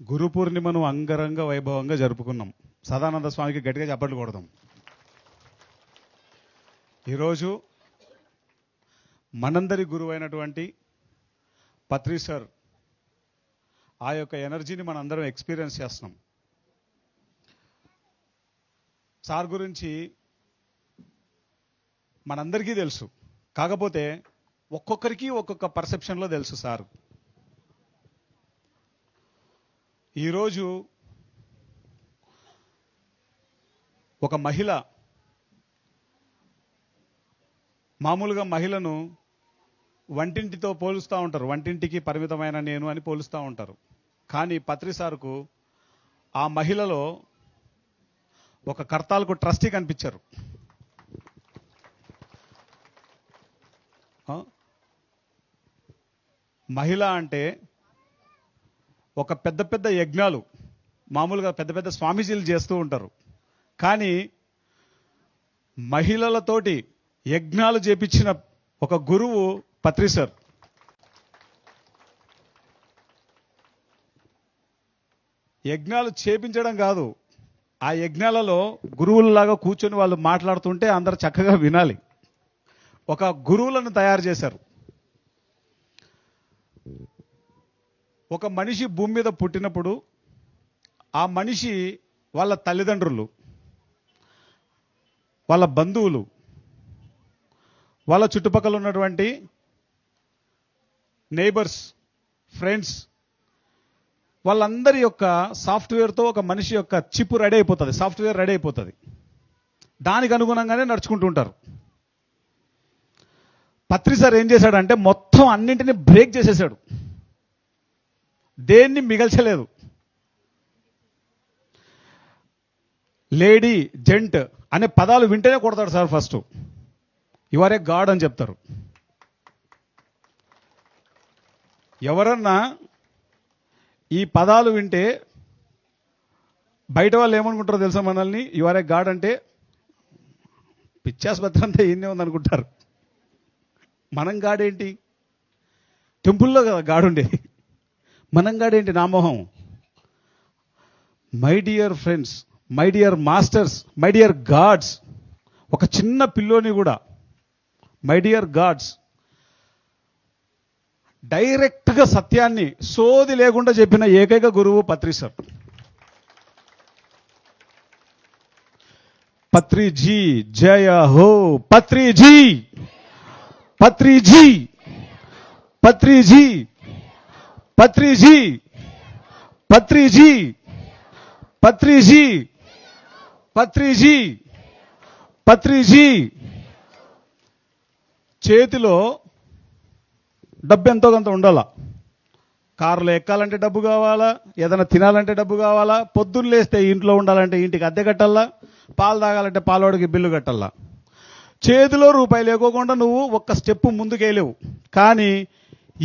గురు పూర్ణిమను అంగరంగ వైభవంగా జరుపుకున్నాం. సదానంద స్వామికి గట్టిగా చప్పట్లు కొడదాం ఈరోజు మనందరి గురువైనటువంటి పత్రి సార్ ఆ యొక్క ఎనర్జీని మనందరం ఎక్స్పీరియన్స్ చేస్తున్నాం. సార్ గురించి మనందరికీ తెలుసు. కాకపోతే ఒక్కొక్కరికి ఒక్కొక్క పర్సెప్షన్లో తెలుసు సార్. ఈరోజు ఒక మహిళ మామూలుగా మహిళను వంటింటితో పోలుస్తూ ఉంటారు. వంటింటికి పరిమితమైన నేను అని పోలుస్తూ ఉంటారు. కానీ పత్రిసారుకు ఆ మహిళలో ఒక కర్తాలకు ట్రస్టీ కనిపించారు. మహిళ అంటే ఒక పెద్ద పెద్ద యజ్ఞాలు మామూలుగా పెద్ద పెద్ద స్వామీజీలు చేస్తూ ఉంటారు. కానీ మహిళలతోటి యజ్ఞాలు చేపించిన ఒక గురువు పత్రిసర్ యజ్ఞాలు చేపించడం కాదు ఆ యజ్ఞాలలో గురువులలాగా కూర్చొని వాళ్ళు మాట్లాడుతుంటే అందరు చక్కగా వినాలి. ఒక గురువులను తయారు చేశారు. ఒక మనిషి భూమి మీద పుట్టినప్పుడు ఆ మనిషి వాళ్ళ తల్లిదండ్రులు వాళ్ళ బంధువులు వాళ్ళ చుట్టుపక్కల ఉన్నటువంటి నైబర్స్ ఫ్రెండ్స్ వాళ్ళందరి యొక్క సాఫ్ట్వేర్తో ఒక మనిషి యొక్క చిప్ రెడీ అయిపోతుంది సాఫ్ట్వేర్ రెడీ అయిపోతుంది. దానికి అనుగుణంగానే నడుచుకుంటూ ఉంటారు. పత్రి సార్ ఏం చేశాడంటే మొత్తం అన్నింటినీ బ్రేక్ చేసేసాడు. దేన్ని మిగల్చలేదు. లేడీ జెంట్ అనే పదాలు వింటేనే కొడతాడు సార్ ఫస్ట్. ఇవరే గాడ్ అని చెప్తారు. ఎవరన్నా ఈ పదాలు వింటే బయట వాళ్ళు ఏమనుకుంటారో తెలుసా మనల్ని? ఇవరే గాడ్ అంటే పిచ్చాసుపత్రి అంతా ఈయనే ఉందనుకుంటారు. మనం గాడేంటి? టెంపుల్లో కదా గాడుండేది. మనం గాడేంటి నామోహం my dear friends my dear masters my dear gods ఒక చిన్న పిల్లోని కూడా మై డియర్ గాడ్స్ డైరెక్ట్గా సత్యాన్ని సోది లేకుండా చెప్పిన ఏకైక గురువు పత్రి సార్. పత్రి జీ జయ హో పత్రి జీ పత్రి పత్రిజీ పత్రిజీ పత్రిజీ పత్రిజీ పత్రిజీ. చేతిలో డబ్బు ఎంతో కొంత ఉండాల? కారులో ఎక్కాలంటే డబ్బు కావాలా? ఏదైనా తినాలంటే డబ్బు కావాలా? పొద్దున్న లేస్తే ఇంట్లో ఉండాలంటే ఇంటికి అద్దె కట్టాలా? పాలు తాగాలంటే పాలవాడికి బిల్లు కట్టాలా? చేతిలో రూపాయి లేకోకుండా నువ్వు ఒక్క స్టెప్ ముందుకేలేవు కానీ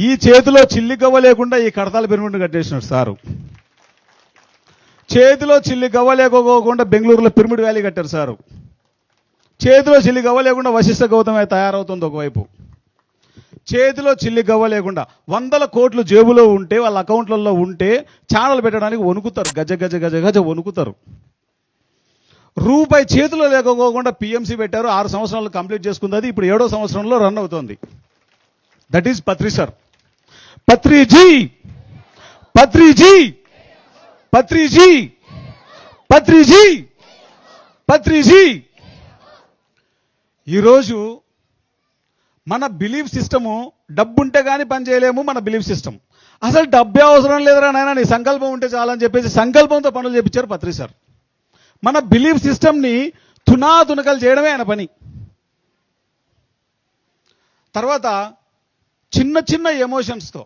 ఈ చేతిలో చిల్లిగవ్వ లేకుండా ఈ కడతాల పిరమిడ్ కట్టేసినాడు సారు. చేతిలో చిల్లి గవ్వ లేకపోకుండా బెంగళూరులో పిరమిడ్ వ్యాలీ కట్టారు సారు. చేతిలో చిల్లి గవ్వ లేకుండా వశిష్ఠ గౌతమే తయారవుతుంది ఒకవైపు. చేతిలో చిల్లి గవ్వ లేకుండా వందల కోట్లు జేబులో ఉంటే వాళ్ళ అకౌంట్లలో ఉంటే ఛానల్ పెట్టడానికి వణుకుతారు. గజ గజ గజ గజ వణుకుతారు. రూపాయి చేతిలో లేకపోకుండా పిఎంసీ పెట్టారు. ఆరు సంవత్సరాలు కంప్లీట్ చేసుకుంది ఇప్పుడు ఏడో సంవత్సరంలో రన్ అవుతుంది. That is Patri sir. Patriji Patriji Patriji Patriji Patriji. ఈరోజు మన బిలీఫ్ సిస్టము డబ్బు ఉంటే కానీ పని చేయలేము మన బిలీఫ్ సిస్టమ్ అసలు డబ్బే అవసరం లేదురా నాయన నీ సంకల్పం ఉంటే చాలని చెప్పేసి సంకల్పంతో పనులు చేపించారు పత్రి సార్. మన బిలీఫ్ సిస్టమ్ని తునా తునకలు చేయడమే ఆయన పని. తర్వాత చిన్న చిన్న ఎమోషన్స్తో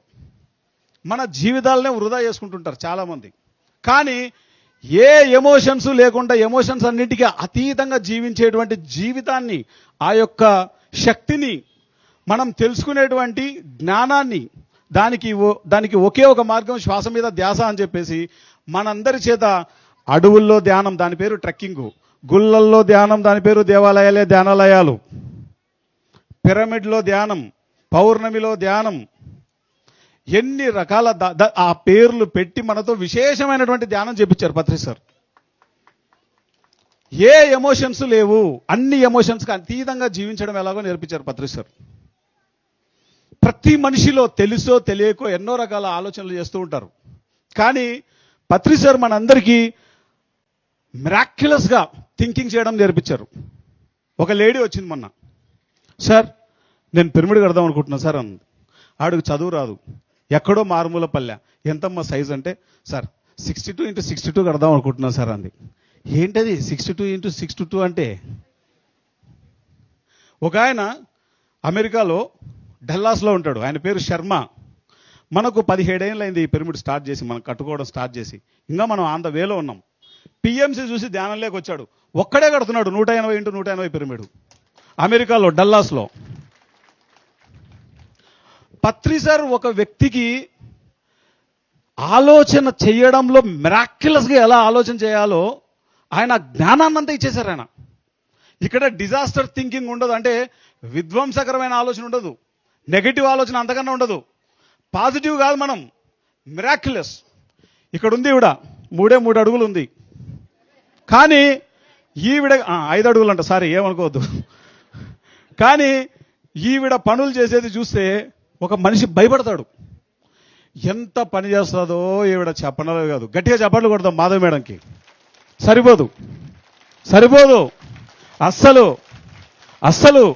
మన జీవితాలనే వృధా చేసుకుంటుంటారు చాలామంది. కానీ ఏ ఎమోషన్స్ లేకుండా ఎమోషన్స్ అన్నిటికీ అతీతంగా జీవించేటువంటి జీవితాన్ని ఆ యొక్క శక్తిని మనం తెలుసుకునేటువంటి జ్ఞానాన్ని దానికి ఓ- దానికి ఒకే ఒక మార్గం శ్వాస మీద ధ్యాస అని చెప్పేసి మనందరి చేత అడవుల్లో ధ్యానం దాని పేరు ట్రెక్కింగ్. గుళ్ళల్లో ధ్యానం దాని పేరు దేవాలయాలే ధ్యానాలయాలు. పిరమిడ్లో ధ్యానం పౌర్ణమిలో ధ్యానం ఎన్ని రకాల ఆ పేర్లు పెట్టి మనతో విశేషమైనటువంటి ధ్యానం చేపించారు పత్రి సార్. ఏ ఎమోషన్స్ లేవు అన్ని ఎమోషన్స్ అతీతంగా జీవించడం ఎలాగో నేర్పించారు పత్రి సార్. ప్రతి మనిషిలో తెలుసో తెలియకో ఎన్నో రకాల ఆలోచనలు చేస్తూ ఉంటారు. కానీ పత్రి సార్ మనందరికీ మిరాక్యులస్గా థింకింగ్ చేయడం నేర్పించారు. ఒక లేడీ వచ్చింది మొన్న. సార్ నేను పిరమిడ్ కడదాం అనుకుంటున్నాను సార్ అంది. ఆడికి చదువు రాదు. ఎక్కడో మారుమూల పల్లె. ఎంతమ్మా సైజ్ అంటే sir sixty two into sixty two కడదాం అనుకుంటున్నాను సార్ అంది. ఏంటది? Sixty two into sixty two అంటే? ఒక ఆయన అమెరికాలో డల్లాస్లో ఉంటాడు. ఆయన పేరు శర్మ. మనకు పదిహేడేళ్ళు అయింది ఈ పిరమిడ్ స్టార్ట్ చేసి మనం కట్టుకోవడం స్టార్ట్ చేసి. ఇంకా మనం ఆన్ ద వేలో ఉన్నాం. పిఎంసీ చూసి ధ్యానంలోకి వచ్చాడు. ఒక్కడే కడుతున్నాడు నూట ఎనభై ఇంటూ నూట ఎనభై పిరమిడ్. అమెరికాలో డల్లాస్లో. పత్రిసర్ ఒక వ్యక్తికి ఆలోచన చేయడంలో మిరాక్యులస్గా ఎలా ఆలోచన చేయాలో ఆయన జ్ఞానాన్నంతా ఇచ్చేశారు ఆయన. ఇక్కడ డిజాస్టర్ థింకింగ్ ఉండదు అంటే విధ్వంసకరమైన ఆలోచన ఉండదు నెగటివ్ ఆలోచన అంతకన్నా ఉండదు. పాజిటివ్ కాదు మనం మిరాక్యులస్ ఇక్కడ ఉంది ఈవిడ మూడే మూడు అడుగులు ఉంది. కానీ ఈవిడ ఐదు అడుగులు అంట సారీ ఏమనుకోవద్దు. కానీ ఈవిడ పనులు చేసేది చూస్తే ఒక మనిషి భయపడతాడు. ఎంత పని చేస్తుందో ఈవిడ చెప్పనలే కాదు. గట్టిగా చెప్పట్లు కొడతాం మాధవ్ మేడంకి. సరిపోదు. సరిపోదు. అస్సలు. అస్సలు.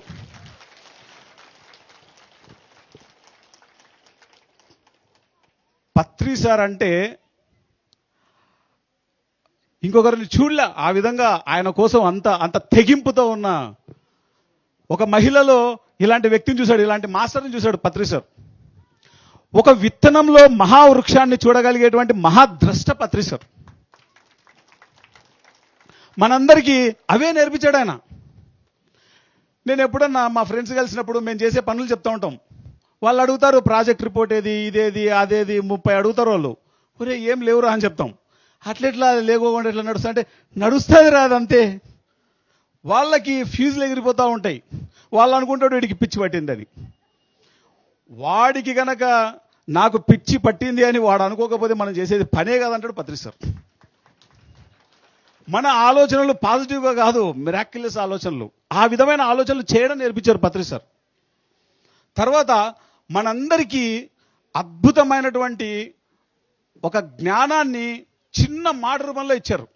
పత్రి సార్ అంటే ఇంకొకరిని చూడలే. ఆ విధంగా ఆయన కోసం అంత అంత తెగింపుతో ఉన్న ఒక మహిళలో ఇలాంటి వ్యక్తిని చూశాడు ఇలాంటి మాస్టర్ని చూశాడు పత్రిసర్ ఒక విత్తనంలో మహావృక్షాన్ని చూడగలిగేటువంటి మహాద్రష్ట పత్రిసర్ మనందరికీ అవే నేర్పించాడు ఆయన. నేను ఎప్పుడన్నా మా ఫ్రెండ్స్ కలిసినప్పుడు మేము చేసే పనులు చెప్తూ ఉంటాం. వాళ్ళు అడుగుతారు ప్రాజెక్ట్ రిపోర్ట్ ఏది ఇదేది అదేది ముప్పై అడుగుతారు వాళ్ళు. ఒరే ఏం లేవురా అని చెప్తాం. అట్లెట్లా లేకోకుండా ఎట్లా నడుస్తా అంటే నడుస్తుంది రాదంతే. వాళ్ళకి ఫ్యూజులు ఎగిరిపోతూ ఉంటాయి. వాళ్ళు అనుకుంటాడు వీడికి పిచ్చి పట్టింది వాడికి గనక నాకు పిచ్చి పట్టింది అని వాడు అనుకోకపోతే మనం చేసేది పనే కాదంటాడు పత్రి సార్. మన ఆలోచనలు పాజిటివ్గా కాదు మిరాక్యులస్ ఆలోచనలు. ఆ విధమైన ఆలోచనలు చేయడం నేర్పించారు పత్రి సార్. తర్వాత మనందరికీ అద్భుతమైనటువంటి ఒక జ్ఞానాన్ని చిన్న మాట రూపంలో ఇచ్చారు.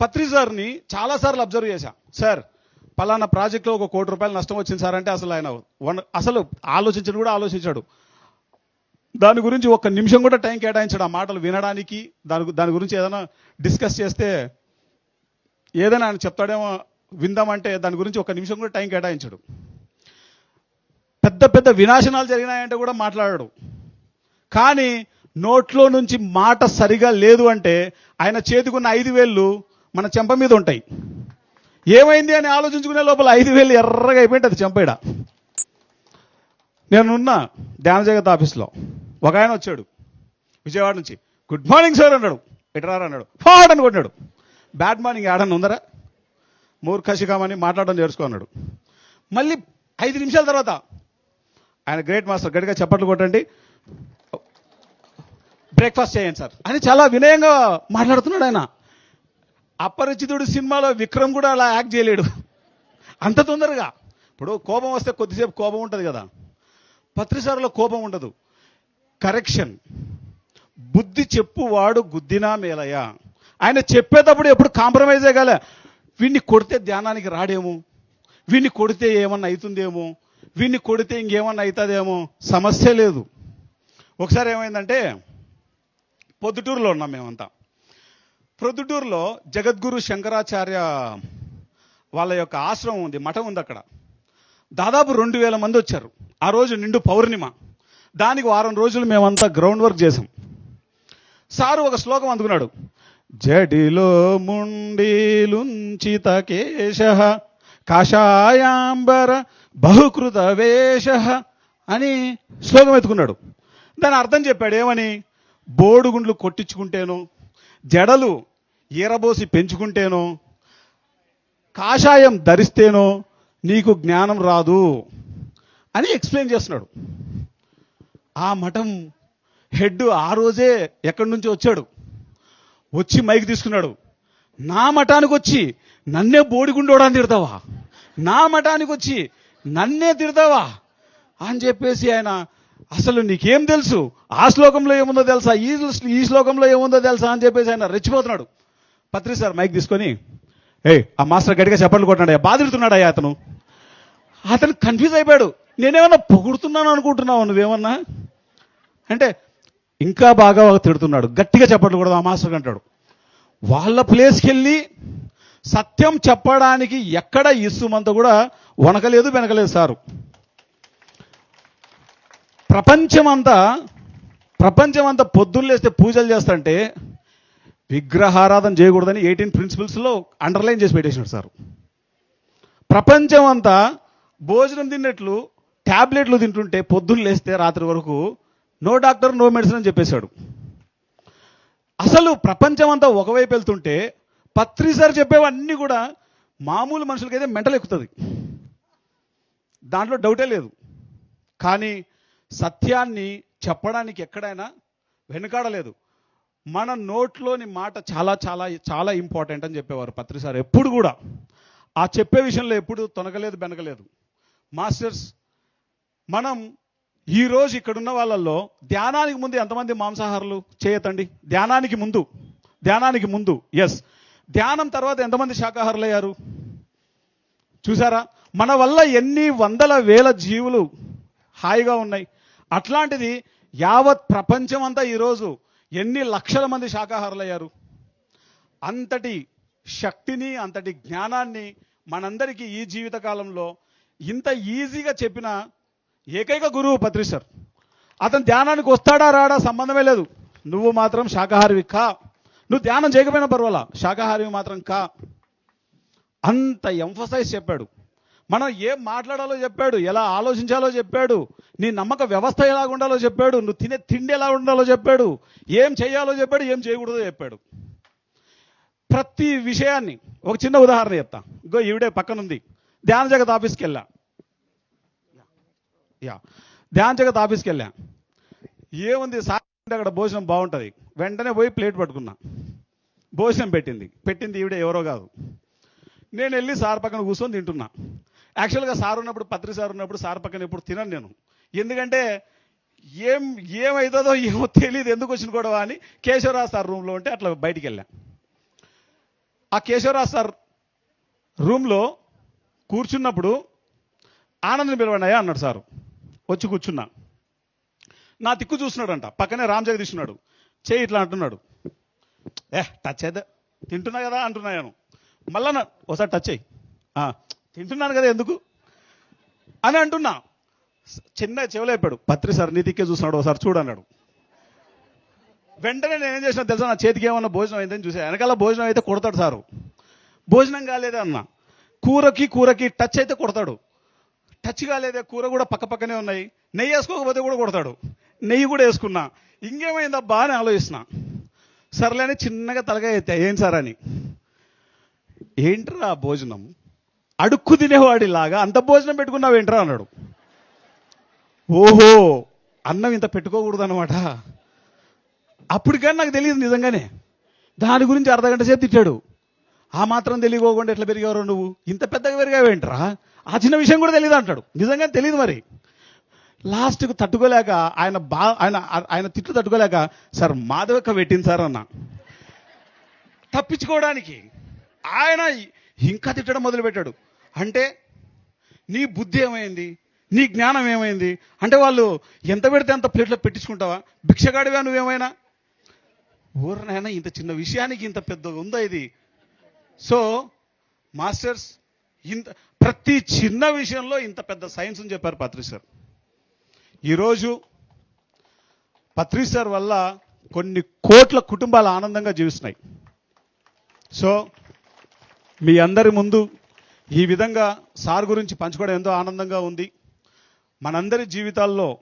పత్రి సార్ని చాలాసార్లు అబ్జర్వ్ చేశా. సార్ పలానా ప్రాజెక్ట్లో ఒక కోటి రూపాయలు నష్టం వచ్చింది సార్ అంటే అసలు ఆయన వన్ అసలు ఆలోచించడు కూడా ఆలోచించాడు. దాని గురించి ఒక్క నిమిషం కూడా టైం కేటాయించాడు. ఆ మాటలు వినడానికి దాని దాని గురించి ఏదైనా డిస్కస్ చేస్తే ఏదైనా ఆయన చెప్తాడేమో విందామంటే దాని గురించి ఒక నిమిషం కూడా టైం కేటాయించాడు. పెద్ద పెద్ద వినాశనాలు జరిగినాయంటే కూడా మాట్లాడాడు. కానీ నోట్లో నుంచి మాట సరిగా లేదు అంటే ఆయన చేతికున్న ఐదు వేళ్ళు మన చెంప మీద ఉంటాయి. ఏమైంది అని ఆలోచించుకునే లోపల ఐదు వేలు ఎర్రగా అయిపోయింది అది చెంపేడ నేనున్నా ధ్యాన జగత్ ఆఫీస్లో ఒక ఆయన వచ్చాడు విజయవాడ నుంచి. గుడ్ మార్నింగ్ సార్ అన్నాడు. ఎటరారు అన్నాడు. ఫాడ్ అని కొట్టాడు. బ్యాడ్ మార్నింగ్ ఆడని ఉందరా? మూర్ఖశిఖమని మాట్లాడడం నేర్చుకో అన్నాడు. మళ్ళీ ఐదు నిమిషాల తర్వాత ఆయన గ్రేట్ మాస్టర్ గట్టిగా చప్పట్లు కొట్టండి. బ్రేక్ఫాస్ట్ చేయండి సార్ అని చాలా వినయంగా మాట్లాడుతున్నాడు ఆయన. అపరిచితుడు సినిమాలో విక్రమ్ కూడా అలా యాక్ట్ చేయలేడు. అంత తొందరగా. ఇప్పుడు కోపం వస్తే కొద్దిసేపు కోపం ఉంటుంది కదా. పత్రిసారులో కోపం ఉండదు. కరెక్షన్. బుద్ధి చెప్పువాడు గుద్దినా మేలయ్యా. ఆయన చెప్పేటప్పుడు ఎప్పుడు కాంప్రమైజ్ కాలే. వీడిని కొడితే ధ్యానానికి రాడేమో? వీడిని కొడితే ఏమన్నా అవుతుందేమో? వీడిని కొడితే ఇంకేమన్నా అవుతుందేమో? సమస్య లేదు. ఒకసారి ఏమైందంటే పొద్దుటూరులో ఉన్నాం మేమంతా. ప్రొద్దుటూరులో జగద్గురు శంకరాచార్య వాళ్ళ యొక్క ఆశ్రమం ఉంది మఠం ఉంది అక్కడ. దాదాపు రెండు వేల మంది వచ్చారు. ఆ రోజు నిండు పౌర్ణిమ. దానికి వారం రోజులు మేమంతా గ్రౌండ్ వర్క్ చేసాం సారు ఒక శ్లోకం అందుకున్నాడు. జడిలో ముండీలుంచిత కేశ కాషాయాంబర బహుకృత వేష అని శ్లోకం ఎత్తుకున్నాడు. దాని అర్థం చెప్పాడు ఏమని? బోడుగుండ్లు కొట్టించుకుంటేనో జడలు ఈరబోసి పెంచుకుంటేనో కాషాయం ధరిస్తేనో నీకు జ్ఞానం రాదు అని ఎక్స్ప్లెయిన్ చేస్తున్నాడు. ఆ మఠం హెడ్ ఆ రోజే ఎక్కడి నుంచి వచ్చాడు? వచ్చి మైక్ తీసుకున్నాడు. నా మఠానికి వచ్చి నన్నే బోడిగుండోడాన్ని తిడతావా? నా మఠానికి వచ్చి నన్నే తిడతావా? అని చెప్పేసి ఆయన అసలు నీకేం తెలుసు? ఆ శ్లోకంలో ఏముందో తెలుసా? ఈ ఈ శ్లోకంలో ఏముందో తెలుసా అని చెప్పేసి ఆయన రెచ్చిపోతున్నాడు. పత్రి సార్ మైక్ తీసుకొని ఏ ఆ మాస్టర్ గట్టిగా చెప్పండి కొట్టినాడు బాధిడుతున్నాడు అయ్యా అతను. అతను కన్ఫ్యూజ్ అయిపోయాడు. నేనేమన్నా పొగుడుతున్నాను అనుకుంటున్నావు నువ్వేమన్నా? అంటే ఇంకా బాగా తిడుతున్నాడు గట్టిగా చెప్పట్లు కూడా ఆ మాస్టర్ అంటాడు. వాళ్ళ ప్లేస్కి వెళ్ళి సత్యం చెప్పడానికి ఎక్కడ ఇస్సుమంతా కూడా వనకలేదు వెనకలేదు సారు. ప్రపంచమంతా ప్రపంచమంతా పొద్దున్న లేస్తే పూజలు చేస్తుంటే విగ్రహారాధన చేయకూడదని ఎయిటీన్ ప్రిన్సిపల్స్లో అండర్లైన్ చేసి పెట్టేసినాడు సార్. ప్రపంచం అంతా భోజనం తిన్నట్లు ట్యాబ్లెట్లు తింటుంటే పొద్దున్న లేస్తే రాత్రి వరకు నో డాక్టర్ నో మెడిసిన్ అని చెప్పేశాడు. అసలు ప్రపంచం అంతా ఒకవైపు వెళ్తుంటే పత్రి సార్ చెప్పేవన్నీ కూడా మామూలు మనుషులకైతే మెంటలు ఎక్కుతుంది దాంట్లో డౌటే లేదు. కానీ సత్యాన్ని చెప్పడానికి ఎక్కడైనా వెనుకాడలేదు. మన నోట్లోని మాట చాలా చాలా చాలా ఇంపార్టెంట్ అని చెప్పేవారు పత్రిసారు ఎప్పుడు కూడా ఆ చెప్పే విషయంలో ఎప్పుడు తొనగలేదు బెనగలేదు. మాస్టర్స్ మనం ఈ రోజు ఇక్కడున్న వాళ్ళల్లో ధ్యానానికి ముందు ఎంతమంది మాంసాహారులు చేయతండి? ధ్యానానికి ముందు. ధ్యానానికి ముందు. ఎస్ ధ్యానం తర్వాత ఎంతమంది శాకాహారులు అయ్యారు చూసారా? మన వల్ల ఎన్ని వందల వేల జీవులు హాయిగా ఉన్నాయి. అట్లాంటిది యావత్ ప్రపంచం అంతా ఈరోజు ఎన్ని లక్షల మంది శాకాహారులు అయ్యారు అంతటి శక్తిని అంతటి జ్ఞానాన్ని మనందరికీ ఈ జీవిత కాలంలో ఇంత ఈజీగా చెప్పిన ఏకైక గురువు పత్రి సార్. అతను ధ్యానానికి వస్తాడా రాడా సంబంధమే లేదు. నువ్వు మాత్రం శాకాహారివి కా. నువ్వు ధ్యానం చేయకపోయినా పర్వాలా? శాకాహారివి మాత్రం కా. అంత ఎంఫసైజ్ చెప్పాడు. మనం ఏం మాట్లాడాలో చెప్పాడు ఎలా ఆలోచించాలో చెప్పాడు నీ నమ్మక వ్యవస్థ ఎలా ఉండాలో చెప్పాడు నువ్వు తినే తిండి ఎలా ఉండాలో చెప్పాడు ఏం చేయాలో చెప్పాడు ఏం చేయకూడదో చెప్పాడు. ప్రతి విషయాన్ని ఒక చిన్న ఉదాహరణ చెప్తా. ఇంకో ఈవిడే పక్కనుంది. ధ్యాన జగత్ ఆఫీస్కి వెళ్ళా యా. ధ్యాన జగత్ ఆఫీస్కి వెళ్ళా ఏముంది సార్ అక్కడ భోజనం బాగుంటుంది. వెంటనే పోయి ప్లేట్ పట్టుకున్నా. భోజనం పెట్టింది. పెట్టింది ఈవిడ ఎవరో కాదు. నేను వెళ్ళి సార్ పక్కన కూర్చొని తింటున్నా. యాక్చువల్గా సార్ ఉన్నప్పుడు పత్రి సార్ ఉన్నప్పుడు సార్ పక్కన ఎప్పుడు తినను నేను. ఎందుకంటే ఏం ఏమవుతుందో ఏమో తెలియదు ఎందుకు వచ్చిన గొడవ అని కేశవరాజ్ సార్ రూమ్లో ఉంటే అట్లా బయటికి వెళ్ళా ఆ కేశవరాజ్ సార్ రూమ్లో కూర్చున్నప్పుడు ఆనందం పిలవండియా అన్నాడు సారు. వచ్చి కూర్చున్నా. నా తిక్కు చూస్తున్నాడంట. పక్కనే రామ్ జగదీష్ ఉన్నాడు. చేయి ఇట్లా అంటున్నాడు. ఏ టచ్ అయితే తింటున్నా కదా అంటున్నా నేను. మళ్ళా ఒకసారి టచ్ అయ్యి తింటున్నాను కదా ఎందుకు? అని అంటున్నా. చిన్న చెవులేపాడు పత్రి సార్ నీతికే దిక్కే చూస్తున్నాడు ఒకసారి చూడన్నాడు వెంటనే నేను ఏం చేసినా తెలుసా? నా చేతికి ఏమన్నా భోజనం అయిందని చూసా. వెనకాల భోజనం అయితే కొడతాడు సారు. భోజనం కాలేదే అన్న. కూరకి కూరకి టచ్ అయితే కొడతాడు. టచ్ కాలేదే కూర కూడా పక్క పక్కనే ఉన్నాయి. నెయ్యి వేసుకోకపోతే కూడా కొడతాడు. నెయ్యి కూడా వేసుకున్నా. ఇంకేమైందా అని ఆలోచిస్తున్నా. సర్లేని చిన్నగా తలగా ఎత్తా. ఏం సార్ అని. ఏంట్రా భోజనం? అడుక్కు తినేవాడిలాగా అంత భోజనం పెట్టుకున్నావు ఏంట్రా అన్నాడు. ఓహో అన్నం ఇంత పెట్టుకోకూడదు అనమాట అప్పుడు కానీ నాకు తెలియదు నిజంగానే. దాని గురించి అర్ధగంట సేపు తిట్టాడు. ఆ మాత్రం తెలియకోకుండా ఎట్లా పెరిగావు నువ్వు? ఇంత పెద్దగా పెరిగావేంట్రా? ఆ చిన్న విషయం కూడా తెలియదు అంటాడు. నిజంగా తెలియదు మరి. లాస్ట్కు తట్టుకోలేక ఆయన బా ఆయన ఆయన తిట్లు తట్టుకోలేక సార్ మాధవక్క పెట్టింది సార్ అన్న. తప్పించుకోవడానికి ఆయన ఇంకా తిట్టడం మొదలుపెట్టాడు. అంటే నీ బుద్ధి ఏమైంది? నీ జ్ఞానం ఏమైంది? అంటే వాళ్ళు ఎంత పెడితే అంత ప్లేట్లో పెట్టించుకుంటావా? భిక్షగాడివా నువ్వేమైనా? ఊరనైనా ఇంత చిన్న విషయానికి ఇంత పెద్ద ఉందా ఇది? సో మాస్టర్స్ ఇంత ప్రతి చిన్న విషయంలో ఇంత పెద్ద సైన్స్ అని చెప్పారు పత్రి సార్. ఈరోజు పత్రి సార్ వల్ల కొన్ని కోట్ల కుటుంబాలు ఆనందంగా జీవిస్తున్నాయి. సో మీ అందరి ముందు ఈ విధంగా సార్ గురించి పంచుకోవడం ఎంతో ఆనందంగా ఉంది. మనందరి జీవితాల్లో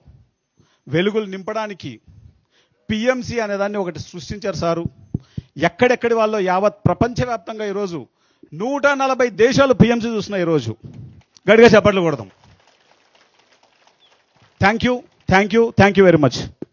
వెలుగులు నింపడానికి పిఎంసి అనేదాన్ని ఒకటి సృష్టించారు సారు. ఎక్కడెక్కడి వాళ్ళు యావత్ ప్రపంచవ్యాప్తంగా ఈరోజు నూట నలభై దేశాలు పిఎంసి చూస్తున్నాయి ఈరోజు. గడిగా చెప్పట్లు కొడదాం. Thank you thank you thank you very much.